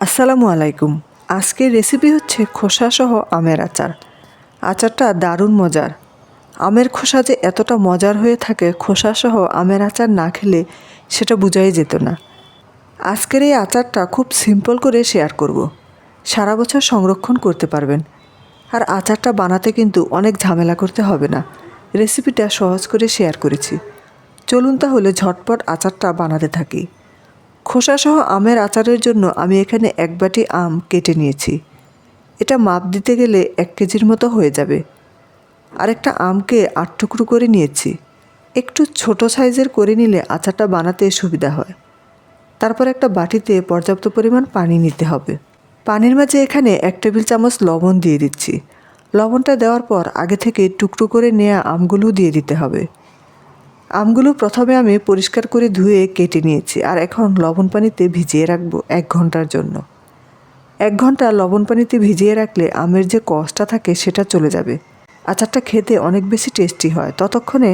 আসসালামু আলাইকুম। আজকের রেসিপি হচ্ছে খোসাসহ আমের আচার। আচারটা দারুণ মজার। আমের খোসা যে এতটা মজার হয়ে থাকে খোসাসহ আমের আচার না খেলে সেটা বোঝাই যেত না। আজকের এই আচারটা খুব সিম্পল করে শেয়ার করব। সারা বছর সংরক্ষণ করতে পারবেন। আর আচারটা বানাতে কিন্তু অনেক ঝামেলা করতে হবে না। রেসিপিটা সহজ করে শেয়ার করেছি। চলুন তাহলে ঝটপট আচারটা বানাতে থাকি। খোসাসহ আমের আচারের জন্য আমি এখানে এক বাটি আম কেটে নিয়েছি। এটা মাপ দিতে গেলে এক কেজির মতো হয়ে যাবে। আরেকটা আমকে আট টুকরো করে নিয়েছি। একটু ছোট সাইজের করে নিলে আচারটা বানাতে সুবিধা হয়। তারপর একটা বাটিতে পর্যাপ্ত পরিমাণ পানি নিতে হবে। পানির মাঝে এখানে এক টেবিল চামচ লবণ দিয়ে দিচ্ছি। লবণটা দেওয়ার পর আগে থেকে টুকরো করে নেওয়া আমগুলো দিয়ে দিতে হবে। আমগুলো প্রথমে আমি পরিষ্কার করে ধুয়ে কেটে নিয়েছি আর এখন লবণ পানিতে ভিজিয়ে রাখব এক ঘণ্টার জন্য। এক ঘণ্টা লবণ পানিতে ভিজিয়ে রাখলে আমের যে কষটা থাকে সেটা চলে যাবে। আচারটা খেতে অনেক বেশি টেস্টি হয়। ততক্ষণে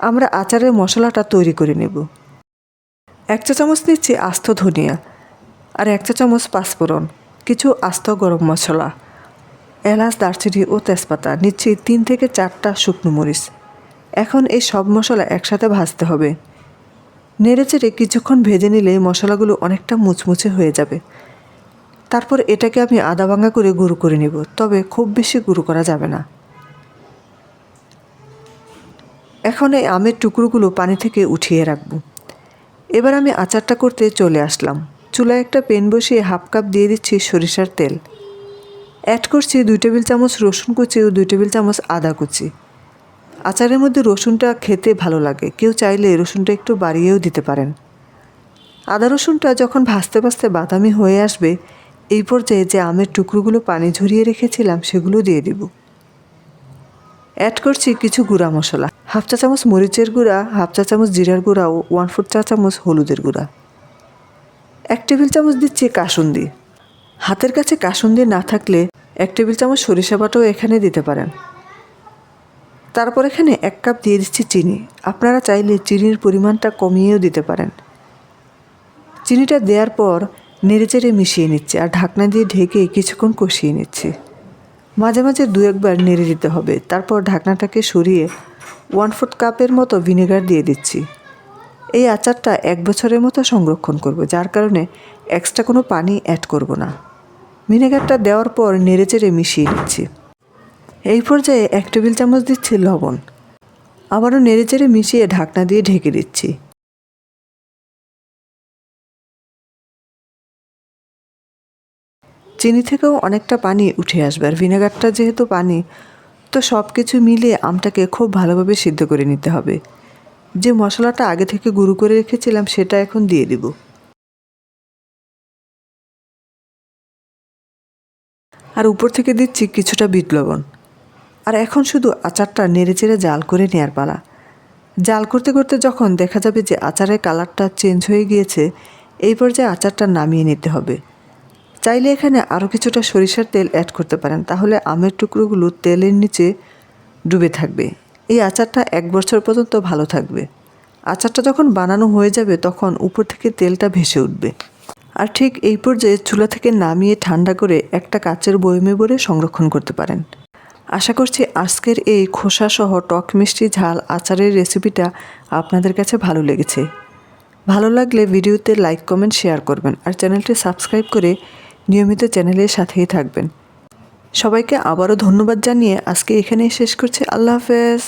আমরা আচারের মশলাটা তৈরি করে নেব। এক চা চামচ নিচ্ছি আস্ত ধনিয়া আর এক চা চামচ পাঁচফোড়ন, কিছু আস্ত গরম মশলা, এলাচ, দারচিনি ও তেজপাতা। নিচ্ছি তিন থেকে চারটা শুকনো মরিচ। এখন এই সব মশলা একসাথে ভাজতে হবে। নেড়েচেড়ে কিছুক্ষণ ভেজে নিলে মশলাগুলো অনেকটা মুচমুচে হয়ে যাবে। তারপর এটাকে আমি আদা ভাঙা করে গুঁড়ো করে নেব, তবে খুব বেশি গুঁড়ো করা যাবে না। এখন এই আমের টুকরোগুলো পানি থেকে উঠিয়ে রাখব। এবার আমি আচারটা করতে চলে আসলাম। চুলায় একটা পেন বসিয়ে হাফ কাপ দিয়ে দিচ্ছি সরিষার তেল। অ্যাড করছি দুই টেবিল চামচ রসুন কুচি ও দুই টেবিল চামচ আদা কুচি। আচারের মধ্যে রসুনটা খেতে ভালো লাগে। কেউ চাইলে রসুনটা একটু বাড়িয়েও দিতে পারেন। আদা রসুনটা যখন ভাজতে ভাজতে বাদামি হয়ে আসবে, এই পর্যায়ে যে আমের টুকরোগুলো পানি ঝরিয়ে রেখেছিলাম সেগুলো দিয়ে দিব। অ্যাড করছি কিছু গুঁড়া মশলা। হাফ চা চামচ মরিচের গুঁড়া, হাফ চা চামচ জিরার গুঁড়া ও ওয়ান ফোর চা চামচ হলুদের গুঁড়া। এক টেবিল চামচ দিচ্ছি কাসুন্দি। হাতের কাছে কাসুন্দি না থাকলে এক টেবিল চামচ সরিষা বাটাও এখানে দিতে পারেন। তারপর এখানে এক কাপ দিয়ে দিচ্ছি চিনি। আপনারা চাইলে চিনির পরিমাণটা কমিয়েও দিতে পারেন। চিনিটা দেওয়ার পর নেড়েচেড়ে মিশিয়ে নিচ্ছে আর ঢাকনা দিয়ে ঢেকে কিছুক্ষণ কষিয়ে নিচ্ছে। মাঝে মাঝে দু একবার নেড়ে দিতে হবে। তারপর ঢাকনাটাকে সরিয়ে ওয়ান ফোর্থ কাপের মতো ভিনেগার দিয়ে দিচ্ছি। এই আচারটা এক বছরের মতো সংরক্ষণ করব, যার কারণে এক্সট্রা কোনো পানি অ্যাড করব না। ভিনেগারটা দেওয়ার পর নেড়েচেড়ে মিশিয়ে নিচ্ছি। এই পর্যায়ে এক টেবিল চামচ দিচ্ছি লবণ। আবারও নেড়েচেড়ে মিশিয়ে ঢাকনা দিয়ে ঢেকে দিচ্ছি। চিনি থেকেও অনেকটা পানি উঠে আসবে আর ভিনেগারটা যেহেতু পানি, তো সব কিছু মিলিয়ে আমটাকে খুব ভালোভাবে সিদ্ধ করে নিতে হবে। যে মশলাটা আগে থেকে গুঁড়ো করে রেখেছিলাম সেটা এখন দিয়ে দিব। আর উপর থেকে দিচ্ছি কিছুটা বিট লবণ। আর এখন শুধু আচারটা নেড়ে চেড়ে জাল করে নেয়ার পালা। জাল করতে করতে যখন দেখা যাবে যে আচারের কালারটা চেঞ্জ হয়ে গিয়েছে, এই পর্যায়ে আচারটা নামিয়ে নিতে হবে। চাইলে এখানে আরও কিছুটা সরিষার তেল অ্যাড করতে পারেন, তাহলে আমের টুকরোগুলো তেলের নিচে ডুবে থাকবে। এই আচারটা এক বছর পর্যন্ত ভালো থাকবে। আচারটা যখন বানানো হয়ে যাবে, তখন উপর থেকে তেলটা ভেসে উঠবে। আর ঠিক এই পর্যায়ে চুলা থেকে নামিয়ে ঠান্ডা করে একটা কাচের বয়মে ভরে সংরক্ষণ করতে পারেন। আশা করছি আজকের এই খোসাসহ টক মিষ্টি ঝাল আচারের রেসিপিটা আপনাদের কাছে ভালো লেগেছে। ভালো লাগলে ভিডিওতে লাইক কমেন্ট শেয়ার করবেন আর চ্যানেলটি সাবস্ক্রাইব করে নিয়মিত চ্যানেলের সাথেই থাকবেন। সবাইকে আবারও ধন্যবাদ জানিয়ে আজকে এখানেই শেষ করছি। আল্লাহ হাফেজ।